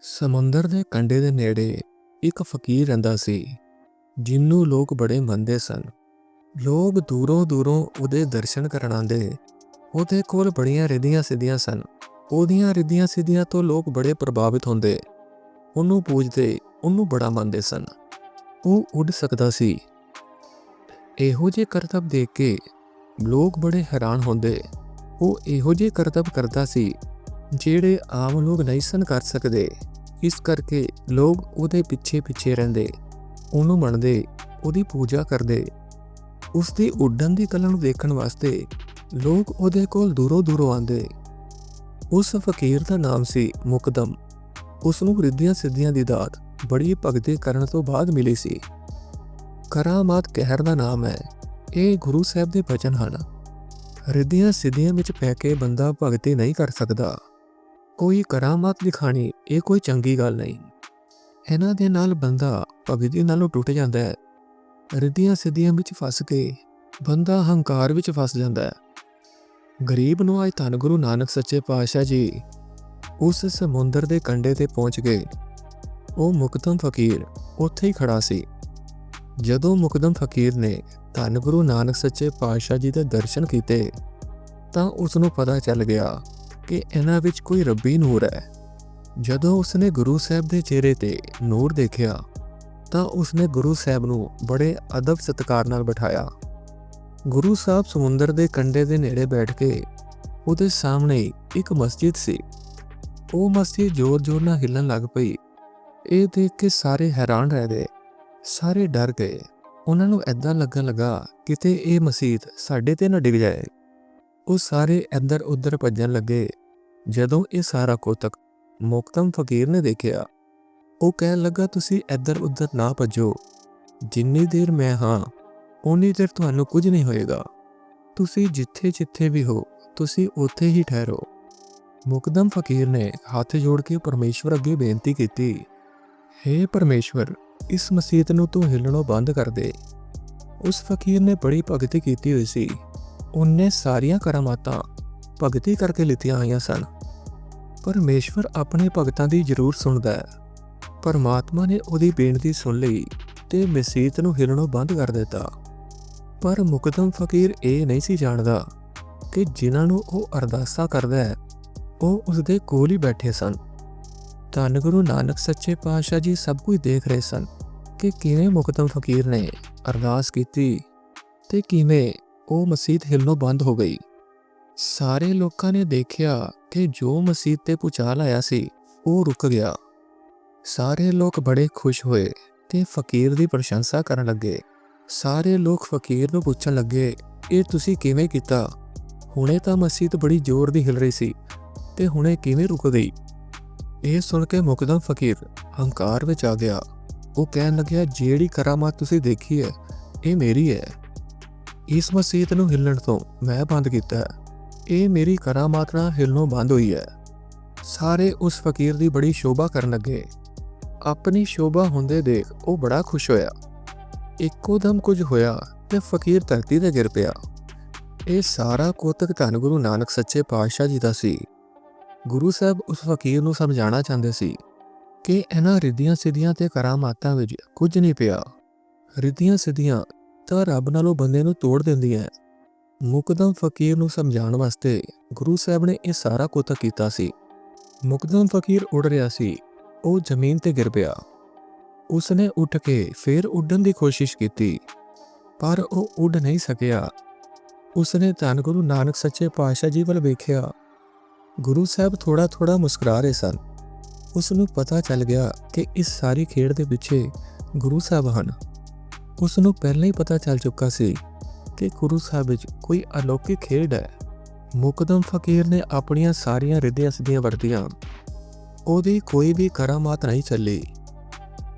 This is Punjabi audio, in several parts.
ਸਮੁੰਦਰ ਦੇ ਕੰਢੇ ਦੇ ਨੇੜੇ ਇੱਕ ਫਕੀਰ ਰਹਿੰਦਾ ਸੀ ਜਿਹਨੂੰ ਲੋਕ ਬੜੇ ਮੰਨਦੇ ਸਨ। ਲੋਕ ਦੂਰੋਂ ਦੂਰੋਂ ਉਹਦੇ ਦਰਸ਼ਨ ਕਰਨ ਆਉਂਦੇ, ਉਹਦੇ ਕੋਲ ਬੜੀਆਂ ਰਿਧੀਆਂ ਸਿੱਧੀਆਂ ਸਨ। ਉਹਦੀਆਂ ਰਿਧੀਆਂ ਸਿੱਧੀਆਂ ਤੋਂ ਲੋਕ ਬੜੇ ਪ੍ਰਭਾਵਿਤ ਹੁੰਦੇ। ਉਹਨੂੰ ਪੂਜਦੇ, ਉਹਨੂੰ ਬੜਾ ਮੰਨਦੇ ਸਨ। ਉਹ ਉੱਡ ਸਕਦਾ ਸੀ। ਇਹੋ ਜਿਹੇ ਕਰਤਬ ਦੇਖ ਕੇ ਲੋਕ ਬੜੇ ਹੈਰਾਨ ਹੁੰਦੇ। ਉਹ ਇਹੋ ਜਿਹੇ ਕਰਤਬ ਕਰਦਾ ਸੀ ਜਿਹੜੇ ਆਮ ਲੋਕ ਨਹੀਂ ਸਨ ਕਰ ਸਕਦੇ। ਇਸ ਕਰਕੇ ਲੋਕ ਉਹਦੇ ਪਿੱਛੇ ਪਿੱਛੇ ਰਹਿੰਦੇ। ਉਹਨੂੰ ਮੰਨਦੇ, ਉਹਦੀ ਪੂਜਾ ਕਰਦੇ। ਉਸ ਦੀ ਉੱਡਣ ਦੀ ਕਲਾ ਨੂੰ ਦੇਖਣ ਵਾਸਤੇ ਲੋਕ ਉਹਦੇ ਕੋਲ ਦੂਰੋਂ ਦੂਰੋਂ ਆਉਂਦੇ। ਉਸ ਫਕੀਰ ਦਾ ਨਾਮ ਸੀ ਮੁਕਦਮ। ਉਸ ਨੂੰ ਰਿੱਧੀਆਂ ਸਿੱਧੀਆਂ ਦੀ ਦਾਤ ਬੜੀ ਭਗਤੀ ਕਰਨ ਤੋਂ ਬਾਅਦ ਮਿਲੀ ਸੀ। ਕਰਾਮਾਤ ਕਹਿਰ ਦਾ ਨਾਮ ਹੈ। ਇਹ ਗੁਰੂ ਸਾਹਿਬ ਦੇ ਬਚਨ ਹਨ। ਰਿੱਧੀਆਂ ਸਿੱਧੀਆਂ ਵਿੱਚ ਪੈ ਕੇ ਬੰਦਾ ਭਗਤੀ ਨਹੀਂ ਕਰ ਸਕਦਾ। ਕੋਈ ਕਰਾਮਾਤ ਦਿਖਾਣੀ ਇਹ ਕੋਈ ਚੰਗੀ ਗੱਲ ਨਹੀਂ। ਇਹਨਾਂ ਦੇ ਨਾਲ ਬੰਦਾ ਭਗਤੀ ਨਾਲੋਂ ਟੁੱਟ ਜਾਂਦਾ ਹੈ। ਰਿੱਧੀਆਂ ਸਿੱਧੀਆਂ ਵਿੱਚ ਫਸ ਕੇ ਬੰਦਾ ਹੰਕਾਰ ਵਿੱਚ ਫਸ ਜਾਂਦਾ ਹੈ। ਗਰੀਬ ਨੂੰ ਅੱਜ ਧੰਨ ਗੁਰੂ ਨਾਨਕ ਸੱਚੇ ਪਾਤਸ਼ਾਹ ਜੀ ਉਸ ਸਮੁੰਦਰ ਦੇ ਕੰਢੇ ਤੇ ਪਹੁੰਚ ਗਏ। ਉਹ ਮੁਕਦਮ ਫਕੀਰ ਉੱਥੇ ਹੀ ਖੜਾ ਸੀ। ਜਦੋਂ ਮੁਕਦਮ ਫਕੀਰ ਨੇ ਧੰਨ ਗੁਰੂ ਨਾਨਕ ਸੱਚੇ ਪਾਤਸ਼ਾਹ ਜੀ ਦੇ ਦਰਸ਼ਨ ਕੀਤੇ ਤਾਂ ਉਸ ਨੂੰ ਪਤਾ ਚੱਲ ਗਿਆ ਕਿ ਇਹਨਾਂ ਵਿੱਚ ਕੋਈ ਰੱਬੀ ਨੂਰ ਹੈ। ਜਦੋਂ ਉਸਨੇ ਗੁਰੂ ਸਾਹਿਬ ਦੇ ਚਿਹਰੇ ਤੇ ਨੂਰ ਦੇਖਿਆ, ਤਾਂ ਉਸਨੇ ਗੁਰੂ ਸਾਹਿਬ ਨੂੰ ਬੜੇ ਅਦਬ ਸਤਿਕਾਰ ਨਾਲ ਬਿਠਾਇਆ। ਗੁਰੂ ਸਾਹਿਬ ਸਮੁੰਦਰ ਦੇ ਕੰਢੇ ਦੇ ਨੇੜੇ ਬੈਠ ਕੇ ਉਹਦੇ ਸਾਹਮਣੇ ਇੱਕ ਮਸਜਿਦ ਸੀ। ਉਹ ਮਸਜਿਦ ਜ਼ੋਰ-ਜ਼ੋਰ ਨਾਲ ਹਿੱਲਣ ਲੱਗ ਪਈ। ਇਹ ਦੇਖ ਕੇ ਸਾਰੇ ਹੈਰਾਨ ਰਹਿ ਗਏ, ਸਾਰੇ ਡਰ ਗਏ। ਉਹਨਾਂ ਨੂੰ ਐਦਾਂ ਲੱਗਣ ਲੱਗਾ ਕਿਤੇ ਇਹ ਮਸਜਿਦ ਸਾਡੇ ਤੇ ਨਾ ਡਿੱਗ ਜਾਏ। ਉਹ ਸਾਰੇ ਇੱਧਰ ਉੱਧਰ ਭੱਜਣ ਲੱਗੇ। ਜਦੋਂ ਇਹ ਸਾਰਾ ਕੋਤਕ ਮੁਕਤਮ ਫਕੀਰ ਨੇ ਦੇਖਿਆ, ਉਹ ਕਹਿਣ ਲੱਗਾ, ਤੁਸੀਂ ਇੱਧਰ ਉੱਧਰ ਨਾ ਭੱਜੋ। ਜਿੰਨੀ ਦੇਰ ਮੈਂ ਹਾਂ ਉਨੀ ਦੇਰ ਤੁਹਾਨੂੰ ਕੁਝ ਨਹੀਂ ਹੋਏਗਾ। ਤੁਸੀਂ ਜਿੱਥੇ ਜਿੱਥੇ ਵੀ ਹੋ, ਤੁਸੀਂ ਉੱਥੇ ਹੀ ਠਹਿਰੋ। ਮੁਕਦਮ ਫਕੀਰ ਨੇ ਹੱਥ ਜੋੜ ਕੇ ਪਰਮੇਸ਼ਵਰ ਅੱਗੇ ਬੇਨਤੀ ਕੀਤੀ हे ਪਰਮੇਸ਼ਵਰ, ਇਸ ਮਸੀਤ ਨੂੰ ਤੂੰ ਹਿੱਲਣੋਂ ਬੰਦ ਕਰ ਦੇ। ਉਸ ਫਕੀਰ ਨੇ ਬੜੀ ਭਗਤੀ ਕੀਤੀ ਹੋਈ ਸੀ। ਉਹਨੇ ਸਾਰੀਆਂ ਕਰਾਮਾਤਾਂ ਭਗਤੀ ਕਰਕੇ ਲਿੱਤੀਆਂ ਹੋਈਆਂ ਸਨ। ਪਰਮੇਸ਼ਵਰ ਆਪਣੇ ਭਗਤਾਂ ਦੀ ਜ਼ਰੂਰ ਸੁਣਦਾ ਹੈ। ਪਰਮਾਤਮਾ ਨੇ ਉਹਦੀ ਬੇਨਤੀ ਸੁਣ ਲਈ ਤੇ ਮਸੀਤ ਨੂੰ ਹਿੱਲਣੋਂ ਬੰਦ ਕਰ ਦਿੱਤਾ। ਪਰ ਮੁਕਦਮ ਫਕੀਰ ਇਹ ਨਹੀਂ ਸੀ ਜਾਣਦਾ ਕਿ ਜਿਨ੍ਹਾਂ ਨੂੰ ਉਹ ਅਰਦਾਸਾਂ ਕਰਦਾ ਹੈ, ਉਹ ਉਸਦੇ ਕੋਲ ਹੀ ਬੈਠੇ ਸਨ। ਧੰਨ ਗੁਰੂ ਨਾਨਕ ਸੱਚੇ ਪਾਤਸ਼ਾਹ ਜੀ ਸਭ ਕੁਝ ਦੇਖ ਰਹੇ ਸਨ ਕਿ ਕਿਵੇਂ ਮੁਕਦਮ ਫਕੀਰ ਨੇ ਅਰਦਾਸ ਕੀਤੀ ਤੇ ਕਿਵੇਂ ਉਹ ਮਸਜਿਦ ਹਿੱਲਣੋਂ ਬੰਦ ਹੋ ਗਈ। ਸਾਰੇ ਲੋਕਾਂ ਨੇ ਦੇਖਿਆ ਕਿ ਜੋ ਮਸਜਿਦ ਤੇ ਪੁਚਾਲ ਆਇਆ ਸੀ, ਉਹ ਰੁਕ ਗਿਆ। ਸਾਰੇ ਲੋਕ ਬੜੇ ਖੁਸ਼ ਹੋਏ ਤੇ ਫਕੀਰ ਦੀ ਪ੍ਰਸ਼ੰਸਾ ਕਰਨ ਲੱਗੇ। ਸਾਰੇ ਲੋਕ ਫਕੀਰ ਨੂੰ ਪੁੱਛਣ ਲੱਗੇ, ਇਹ ਤੁਸੀਂ ਕਿਵੇਂ ਕੀਤਾ? ਹੁਣੇ ਤਾਂ ਮਸਜਿਦ ਬੜੀ ਜ਼ੋਰ ਦੀ ਹਿਲ ਰਹੀ ਸੀ, ਤੇ ਹੁਣੇ ਕਿਵੇਂ ਰੁਕ ਗਈ? ਇਹ ਸੁਣ ਕੇ ਮੁਕਦਮ ਫਕੀਰ ਹੰਕਾਰ ਵਿੱਚ ਆ ਗਿਆ। ਉਹ ਕਹਿਣ ਲੱਗਿਆ, ਜਿਹੜੀ ਕਰਾਮਾਤ ਤੁਸੀਂ ਦੇਖੀ ਹੈ, ਇਹ ਮੇਰੀ ਹੈ। ਇਸ ਮਸੀਤ ਨੂੰ ਹਿੱਲਣ ਤੋਂ ਮੈਂ ਬੰਦ ਕੀਤਾ ਇਹ ਮੇਰੀ ਕਰਾਮਾਤ ਨਾਲ ਹਿੱਲਣੋਂ ਬੰਦ ਹੋਈ ਹੈ। ਸਾਰੇ ਉਸ ਫਕੀਰ ਦੀ ਬੜੀ ਸ਼ੋਭਾ ਕਰਨ ਲੱਗੇ। ਆਪਣੀ ਸ਼ੋਭਾ ਹੁੰਦੇ ਦੇਖ ਉਹ ਬੜਾ ਖੁਸ਼ ਹੋਇਆ। ਇੱਕੋ ਦਮ ਕੁਝ ਹੋਇਆ ਤੇ ਫਕੀਰ ਧਰਤੀ ਤੇ ਗਿਰ ਪਿਆ। ਇਹ ਸਾਰਾ ਕੋਤਕ ਧੰਨ ਗੁਰੂ ਨਾਨਕ ਸੱਚੇ ਪਾਤਸ਼ਾਹ ਜੀ ਦਾ ਸੀ। ਗੁਰੂ ਸਾਹਿਬ ਉਸ ਫਕੀਰ ਨੂੰ ਸਮਝਾਉਣਾ ਚਾਹੁੰਦੇ ਸੀ ਕਿ ਇਹਨਾਂ ਰਿੱਧੀਆਂ ਸਿੱਧੀਆਂ ਤੇ ਕਰਾਮਾਤਾਂ ਵਿੱਚ ਕੁਝ ਨਹੀਂ ਪਿਆ। ਰਿੱਧੀਆਂ ਸਿੱਧੀਆਂ ਤਾਂ ਰੱਬ ਨਾਲੋਂ ਬੰਦੇ ਨੂੰ ਤੋੜ ਦਿੰਦੀ ਹੈ। ਮੁਕਦਮ ਫਕੀਰ ਨੂੰ ਸਮਝਾਉਣ ਵਾਸਤੇ ਗੁਰੂ ਸਾਹਿਬ ਨੇ ਇਹ ਸਾਰਾ ਕੋਤਕ ਕੀਤਾ ਸੀ। ਮੁਕਦਮ ਫਕੀਰ ਉੱਡ ਰਿਹਾ ਸੀ। ਉਹ ਜ਼ਮੀਨ ਤੇ ਗਿਰ ਪਿਆ। ਉਸਨੇ ਉੱਠ ਕੇ ਫੇਰ ਉੱਡਣ ਦੀ ਕੋਸ਼ਿਸ਼ ਕੀਤੀ, ਪਰ ਉਹ ਉੱਡ ਨਹੀਂ ਸਕਿਆ। ਉਸਨੇ ਧੰਨ ਗੁਰੂ ਨਾਨਕ ਸੱਚੇ ਪਾਤਸ਼ਾਹ ਜੀ ਵੱਲ ਵੇਖਿਆ। ਗੁਰੂ ਸਾਹਿਬ ਥੋੜਾ ਥੋੜਾ ਮੁਸਕਰਾ ਰਹੇ ਸਨ। ਉਸ ਨੂੰ ਪਤਾ ਚੱਲ ਗਿਆ ਕਿ ਇਸ ਸਾਰੀ ਖੇਡ ਦੇ ਪਿੱਛੇ ਗੁਰੂ ਸਾਹਿਬ ਹਨ। ਉਸ ਨੂੰ ਪਹਿਲਾਂ ਹੀ ਪਤਾ ਚੱਲ ਚੁੱਕਾ ਸੀ ਕਿ ਗੁਰੂ ਸਾਹਿਬ ਵਿੱਚ ਕੋਈ ਅਲੌਕਿਕ ਖੇਡ ਹੈ। ਮੁਕਦਮ ਫਕੀਰ ਨੇ ਆਪਣੀਆਂ ਸਾਰੀਆਂ ਰਿੱਧੀਆਂ ਸਿੱਧੀਆਂ ਵਰਤੀਆਂ। ਉਹਦੀ ਕੋਈ ਵੀ ਕਰਾਮਾਤ ਨਹੀਂ ਚੱਲੀ।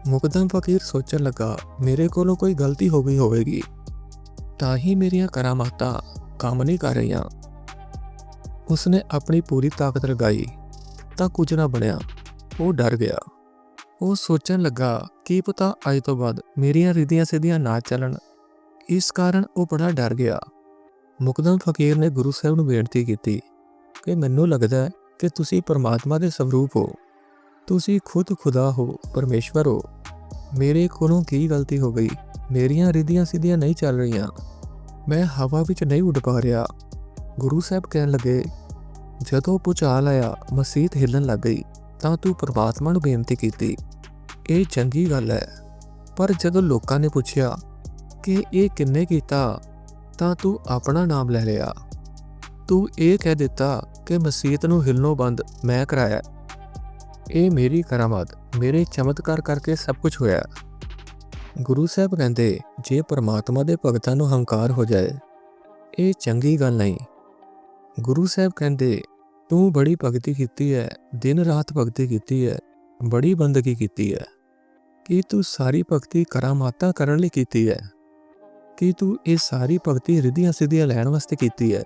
ਮੁਕਦਮ ਫਕੀਰ ਸੋਚਣ ਲੱਗਾ, ਮੇਰੇ ਕੋਲੋਂ ਕੋਈ ਗਲਤੀ ਹੋ ਗਈ ਹੋਵੇਗੀ। ਤਾਂ ਹੀ ਮੇਰੀਆਂ ਕਰਾਮਾਤਾਂ ਕੰਮ ਨਹੀਂ ਕਰ ਰਹੀਆਂ। ਉਸਨੇ ਆਪਣੀ ਪੂਰੀ ਤਾਕਤ ਲਗਾਈ ਤਾਂ ਕੁਝ ਨਾ ਬਣਿਆ। ਉਹ ਡਰ ਗਿਆ। ਉਹ ਸੋਚਣ ਲੱਗਾ ਕੀ ਪਤਾ ਅੱਜ ਤੋਂ ਬਾਅਦ ਮੇਰੀਆਂ ਰਿਧੀਆਂ ਸਿੱਧੀਆਂ ਨਾ ਚੱਲਣ। ਇਸ ਕਾਰਨ ਉਹ ਬੜਾ ਡਰ ਗਿਆ। ਮੁਕਦਮ ਫਕੀਰ ਨੇ ਗੁਰੂ ਸਾਹਿਬ ਨੂੰ ਬੇਨਤੀ ਕੀਤੀ ਕਿ ਮੈਨੂੰ ਲੱਗਦਾ ਹੈ ਕਿ ਤੁਸੀਂ ਪਰਮਾਤਮਾ ਦੇ ਸਰੂਪ ਹੋ। ਤੁਸੀਂ ਖੁਦ ਖੁਦਾ ਹੋ, ਪਰਮੇਸ਼ਵਰ ਹੋ। ਮੇਰੇ ਕੋਲੋਂ ਕੀ ਗਲਤੀ ਹੋ ਗਈ? ਮੇਰੀਆਂ ਰਿਧੀਆਂ ਸਿੱਧੀਆਂ ਨਹੀਂ ਚੱਲ ਰਹੀਆਂ। ਮੈਂ ਹਵਾ ਵਿੱਚ ਨਹੀਂ ਉੱਡ ਪਾ ਰਿਹਾ। ਗੁਰੂ ਸਾਹਿਬ ਕਹਿਣ ਲੱਗੇ, ਜਦੋਂ ਭੁਚਾਲ ਆਇਆ ਮਸੀਤ ਹਿੱਲਣ ਲੱਗ ਗਈ, ਤਾਂ ਤੂੰ ਪਰਮਾਤਮਾ ਨੂੰ ਬੇਨਤੀ ਕੀਤੀ। ਇਹ ਚੰਗੀ ਗੱਲ ਹੈ। ਪਰ ਜਦੋਂ ਲੋਕਾਂ ਨੇ ਪੁੱਛਿਆ ਕਿ ਇਹ ਕਿੰਨੇ ਕੀਤਾ, ਤਾਂ ਤੂੰ ਆਪਣਾ ਨਾਮ ਲੈ ਲਿਆ। ਤੂੰ ਇਹ ਕਹਿ ਦਿੱਤਾ ਕਿ ਮਸੀਤ ਨੂੰ ਹਿੱਲਣੋਂ ਬੰਦ ਮੈਂ ਕਰਾਇਆ। ਇਹ ਮੇਰੀ ਕਰਾਮਾਤ, ਮੇਰੇ ਚਮਤਕਾਰ ਕਰਕੇ ਸਭ ਕੁਝ ਹੋਇਆ। ਗੁਰੂ ਸਾਹਿਬ ਕਹਿੰਦੇ, ਜੇ ਪਰਮਾਤਮਾ ਦੇ ਭਗਤਾਂ ਨੂੰ ਹੰਕਾਰ ਹੋ ਜਾਏ, ਇਹ ਚੰਗੀ ਗੱਲ ਨਹੀਂ। ਗੁਰੂ ਸਾਹਿਬ ਕਹਿੰਦੇ, ਤੂੰ ਬੜੀ ਭਗਤੀ ਕੀਤੀ ਹੈ, ਦਿਨ ਰਾਤ ਭਗਤੀ ਕੀਤੀ ਹੈ, ਬੜੀ ਬੰਦਗੀ ਕੀਤੀ ਹੈ। ਕੀ ਤੂੰ ਸਾਰੀ ਭਗਤੀ ਕਰਾਮਾਤਾਂ ਕਰਨ ਲਈ ਕੀਤੀ ਹੈ, ਕੀ ਤੂੰ ਇਹ ਸਾਰੀ ਭਗਤੀ ਰਿਧੀਆਂ ਸਿੱਧੀਆਂ ਲੈਣ ਵਾਸਤੇ ਕੀਤੀ ਹੈ।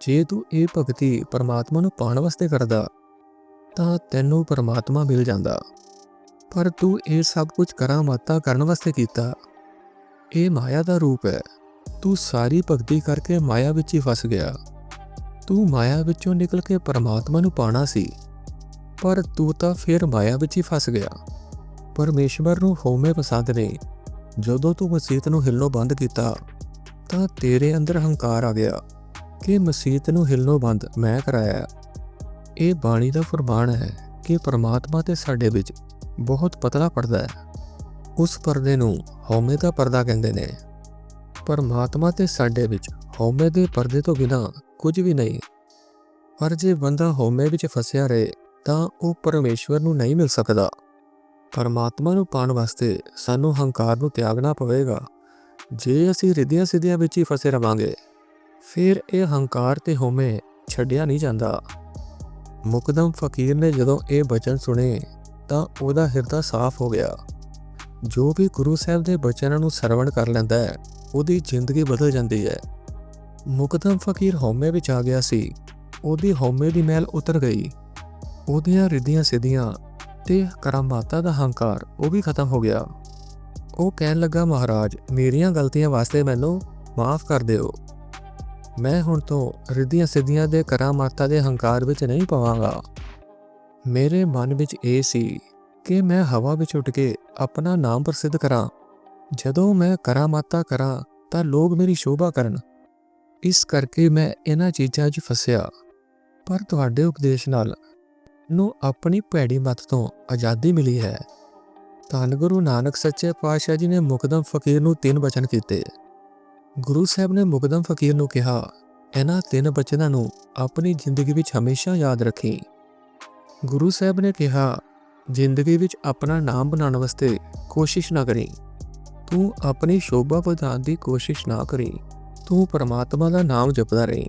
ਜੇ ਤੂੰ ਇਹ ਭਗਤੀ ਪਰਮਾਤਮਾ ਨੂੰ ਪਾਉਣ ਵਾਸਤੇ ਕਰਦਾ, ਤਾਂ ਤੈਨੂੰ ਪਰਮਾਤਮਾ ਮਿਲ ਜਾਂਦਾ। ਪਰ ਤੂੰ ਇਹ ਸਭ ਕੁਝ ਕਰਾਮਾਤਾਂ ਕਰਨ ਵਾਸਤੇ ਕੀਤਾ। ਇਹ ਮਾਇਆ ਦਾ ਰੂਪ ਹੈ। ਤੂੰ ਸਾਰੀ ਭਗਤੀ ਕਰਕੇ ਮਾਇਆ ਵਿੱਚ ਹੀ ਫਸ ਗਿਆ। ਤੂੰ ਮਾਇਆ ਵਿੱਚੋਂ ਨਿਕਲ ਕੇ ਪਰਮਾਤਮਾ ਨੂੰ ਪਾਣਾ ਸੀ। ਪਰ ਤੂੰ ਤਾਂ ਫਿਰ ਮਾਇਆ ਵਿੱਚ ਹੀ ਫਸ ਗਿਆ। ਪਰਮੇਸ਼ਵਰ ਨੂੰ ਹਉਮੈ ਪਸੰਦ ਨੇ। ਜਦੋਂ ਤੂੰ ਮਸੀਤ ਨੂੰ ਹਿੱਲਣੋਂ ਬੰਦ ਕੀਤਾ, ਤਾਂ ਤੇਰੇ ਅੰਦਰ ਹੰਕਾਰ ਆ ਗਿਆ ਕਿ ਮਸੀਤ ਨੂੰ ਹਿੱਲਣੋਂ ਬੰਦ ਮੈਂ ਕਰਾਇਆ। ਇਹ ਬਾਣੀ ਦਾ ਫਰਮਾਨ ਹੈ ਕਿ ਪਰਮਾਤਮਾ ਤੇ ਸਾਡੇ ਵਿੱਚ ਬਹੁਤ ਪਤਲਾ ਪਰਦਾ ਹੈ। ਉਸ ਪਰਦੇ ਨੂੰ ਹਉਮੈ ਦਾ ਪਰਦਾ ਕਹਿੰਦੇ ਨੇ। ਪਰਮਾਤਮਾ ਤੇ ਸਾਡੇ ਵਿੱਚ ਹਉਮੈ ਦੇ ਪਰਦੇ ਤੋਂ ਬਿਨਾ ਕੁਝ ਵੀ ਨਹੀਂ। ਪਰ ਜੇ ਬੰਦਾ ਹਉਮੈ ਵਿੱਚ ਫਸਿਆ ਰਹੇ, ਤਾਂ ਉਹ ਪਰਮੇਸ਼ਵਰ ਨੂੰ ਨਹੀਂ ਮਿਲ ਸਕਦਾ। ਪਰਮਾਤਮਾ ਨੂੰ ਪਾਣ ਵਾਸਤੇ ਸਾਨੂੰ ਹੰਕਾਰ ਨੂੰ ਤਿਆਗਣਾ ਪਵੇਗਾ। ਜੇ ਅਸੀਂ ਰਿਧੀਆਂ ਸਿੱਧੀਆਂ ਵਿੱਚ ਹੀ ਫਸੇ ਰਵਾਂਗੇ, ਫਿਰ ਇਹ ਹੰਕਾਰ ਤੇ ਹਉਮੈ ਛੱਡਿਆ ਨਹੀਂ ਜਾਂਦਾ। ਮੁਕਦਮ ਫਕੀਰ ਨੇ ਜਦੋਂ ਇਹ ਬਚਨ ਸੁਣੇ, ਤਾਂ ਉਹਦਾ ਹਿਰਦਾ ਸਾਫ਼ ਹੋ ਗਿਆ। ਜੋ ਵੀ ਗੁਰੂ ਸਾਹਿਬ ਦੇ ਬਚਨਾਂ ਨੂੰ ਸਰਵਣ ਕਰ ਲੈਂਦਾ ਹੈ, ਉਹਦੀ ਜ਼ਿੰਦਗੀ ਬਦਲ ਜਾਂਦੀ ਹੈ। ਮੁਕਦਮ ਫਕੀਰ ਹਉਮੈ ਵਿੱਚ ਆ ਗਿਆ ਸੀ। ਉਹਦੀ ਹਉਮੈ ਦੀ ਮਹਿਲ ਉਤਰ ਗਈ। ਉਹਦੀਆਂ ਰਿਧੀਆਂ ਸਿੱਧੀਆਂ ਤੇ ਕਰਾਮਾਤਾਂ ਦਾ ਹੰਕਾਰ, ਉਹ ਵੀ ਖਤਮ ਹੋ ਗਿਆ। ਉਹ ਕਹਿਣ ਲੱਗਾ, ਮਹਾਰਾਜ, ਮੇਰੀਆਂ ਗਲਤੀਆਂ ਵਾਸਤੇ ਮੈਨੂੰ ਮਾਫ ਕਰ ਦਿਓ। ਮੈਂ ਹੁਣ ਤੋਂ ਰਿਧੀਆਂ ਸਿੱਧੀਆਂ ਦੇ ਕਰਾਮਾਤਾਂ ਦੇ ਹੰਕਾਰ ਵਿੱਚ ਨਹੀਂ ਪਵਾਂਗਾ। ਮੇਰੇ ਮਨ ਵਿੱਚ ਇਹ ਸੀ ਕਿ ਮੈਂ ਹਵਾ ਵਿੱਚ ਉੱਡ ਕੇ ਆਪਣਾ ਨਾਮ ਪ੍ਰਸਿੱਧ ਕਰਾਂ। ਜਦੋਂ ਮੈਂ ਕਰਾਮਾਤਾ ਕਰਾਂ, ਤਾਂ ਲੋਕ ਮੇਰੀ ਸ਼ੋਭਾ ਕਰਨ। ਇਸ ਕਰਕੇ ਮੈਂ ਇਹਨਾਂ ਚੀਜ਼ਾਂ 'ਚ ਫਸਿਆ। ਪਰ ਤੁਹਾਡੇ ਉਪਦੇਸ਼ ਨਾਲ ਨੂੰ ਆਪਣੀ ਭੈੜੀ ਮੱਤ ਤੋਂ ਆਜ਼ਾਦੀ ਮਿਲੀ ਹੈ। ਧੰਨ ਗੁਰੂ ਨਾਨਕ ਸੱਚੇ ਪਾਤਸ਼ਾਹ ਜੀ ਨੇ ਮੁਕਦਮ ਫਕੀਰ ਨੂੰ ਤਿੰਨ ਬਚਨ ਕੀਤੇ। ਗੁਰੂ ਸਾਹਿਬ ਨੇ ਮੁਕਦਮ ਫਕੀਰ ਨੂੰ ਕਿਹਾ, ਇਹਨਾਂ ਤਿੰਨ ਬਚਨਾਂ ਨੂੰ ਆਪਣੀ ਜ਼ਿੰਦਗੀ ਵਿੱਚ ਹਮੇਸ਼ਾ ਯਾਦ ਰੱਖੀ। ਗੁਰੂ ਸਾਹਿਬ ਨੇ ਕਿਹਾ, ਜ਼ਿੰਦਗੀ ਵਿੱਚ ਆਪਣਾ ਨਾਮ ਬਣਾਉਣ ਵਾਸਤੇ ਕੋਸ਼ਿਸ਼ ਨਾ ਕਰੀ। ਤੂੰ ਆਪਣੀ ਸ਼ੋਭਾ ਵਧਾਉਣ ਦੀ ਕੋਸ਼ਿਸ਼ ਨਾ ਕਰੀ। ਤੂੰ ਪਰਮਾਤਮਾ ਦਾ ਨਾਮ ਜਪਦਾ ਰਹੀ।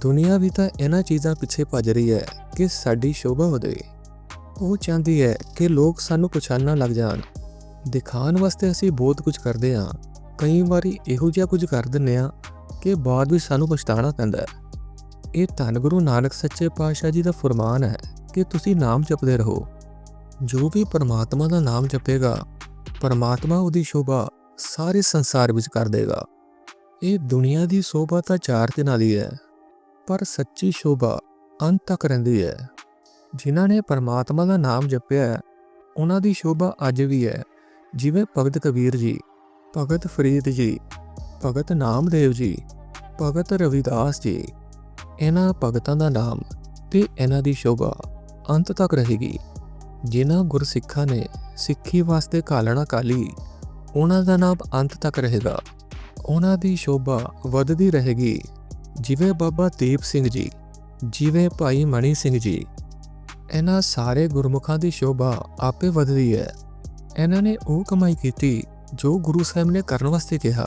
ਦੁਨੀਆ ਵੀ ਤਾਂ ਇਹਨਾਂ ਚੀਜ਼ਾਂ ਪਿੱਛੇ ਭੱਜ ਰਹੀ ਹੈ। ਕਿ ਸਾਡੀ ਸ਼ੋਭਾ ਵਧੇ। ਉਹ ਚਾਹੁੰਦੀ ਹੈ ਕਿ ਲੋਕ ਸਾਨੂੰ ਪਛਾਣਨ ਲੱਗ ਜਾਣ। ਦਿਖਾਉਣ ਵਾਸਤੇ ਅਸੀਂ ਬਹੁਤ ਕੁਝ ਕਰਦੇ ਹਾਂ। ਕਈ ਵਾਰੀ ਇਹੋ ਜਿਹਾ ਕੁਝ ਕਰ ਦਿੰਨੇ ਆ ਕਿ ਬਾਅਦ ਵਿੱਚ ਸਾਨੂੰ ਪਛਤਾਣਾ ਪੈਂਦਾ ਹੈ। ਇਹ ਧੰਨ ਗੁਰੂ ਨਾਨਕ ਸੱਚੇ ਪਾਤਸ਼ਾਹ ਜੀ ਦਾ ਫਰਮਾਨ ਹੈ ਕਿ ਤੁਸੀਂ ਨਾਮ ਜਪਦੇ ਰਹੋ। ਜੋ ਵੀ ਪਰਮਾਤਮਾ ਦਾ ਨਾਮ ਜਪੇਗਾ, ਪਰਮਾਤਮਾ ਉਹਦੀ ਸ਼ੋਭਾ ਸਾਰੇ ਸੰਸਾਰ ਵਿੱਚ ਕਰ ਦੇਗਾ। ਇਹ ਦੁਨੀਆ ਦੀ ਸ਼ੋਭਾ ਤਾਂ ਚਾਰ ਦਿਨਾਂ ਦੀ ਹੈ, ਪਰ ਸੱਚੀ ਸ਼ੋਭਾ ਅੰਤ ਤੱਕ ਰਹਿੰਦੀ ਹੈ। ਜਿਨ੍ਹਾਂ ਨੇ ਪਰਮਾਤਮਾ ਦਾ ਨਾਮ ਜਪਿਆ ਉਹਨਾਂ ਦੀ ਸ਼ੋਭਾ ਅੱਜ ਵੀ ਹੈ। ਜਿਵੇਂ ਭਗਤ ਕਬੀਰ ਜੀ, ਭਗਤ ਫਰੀਦ ਜੀ, ਭਗਤ ਨਾਮਦੇਵ ਜੀ, ਭਗਤ ਰਵਿਦਾਸ ਜੀ, ਇਹਨਾਂ ਭਗਤਾਂ ਦਾ ਨਾਮ ਤੇ ਇਹਨਾਂ ਦੀ ਸ਼ੋਭਾ ਅੰਤ ਤੱਕ ਰਹੇਗੀ। ਜਿਨ੍ਹਾਂ ਗੁਰਸਿੱਖਾਂ ਨੇ ਸਿੱਖੀ ਵਾਸਤੇ ਕਾਲਣਾ ਕਾਲੀ, ਉਹਨਾਂ ਦਾ ਨਾਮ ਅੰਤ ਤੱਕ ਰਹੇਗਾ। ਉਹਨਾਂ ਦੀ ਸ਼ੋਭਾ ਵੱਧਦੀ ਰਹੇਗੀ। ਜਿਵੇਂ ਬਾਬਾ ਦੀਪ ਸਿੰਘ ਜੀ ਜਿਵੇਂ ਭਾਈ ਮਣੀ ਸਿੰਘ ਜੀ, ਇਹਨਾਂ ਸਾਰੇ ਗੁਰਮੁਖਾਂ ਦੀ ਸ਼ੋਭਾ ਆਪੇ ਵੱਧਦੀ ਹੈ। ਇਹਨਾਂ ਨੇ ਉਹ ਕਮਾਈ ਕੀਤੀ ਜੋ ਗੁਰੂ ਸਾਹਿਬ ਨੇ ਕਰਨ ਵਾਸਤੇ ਕਿਹਾ।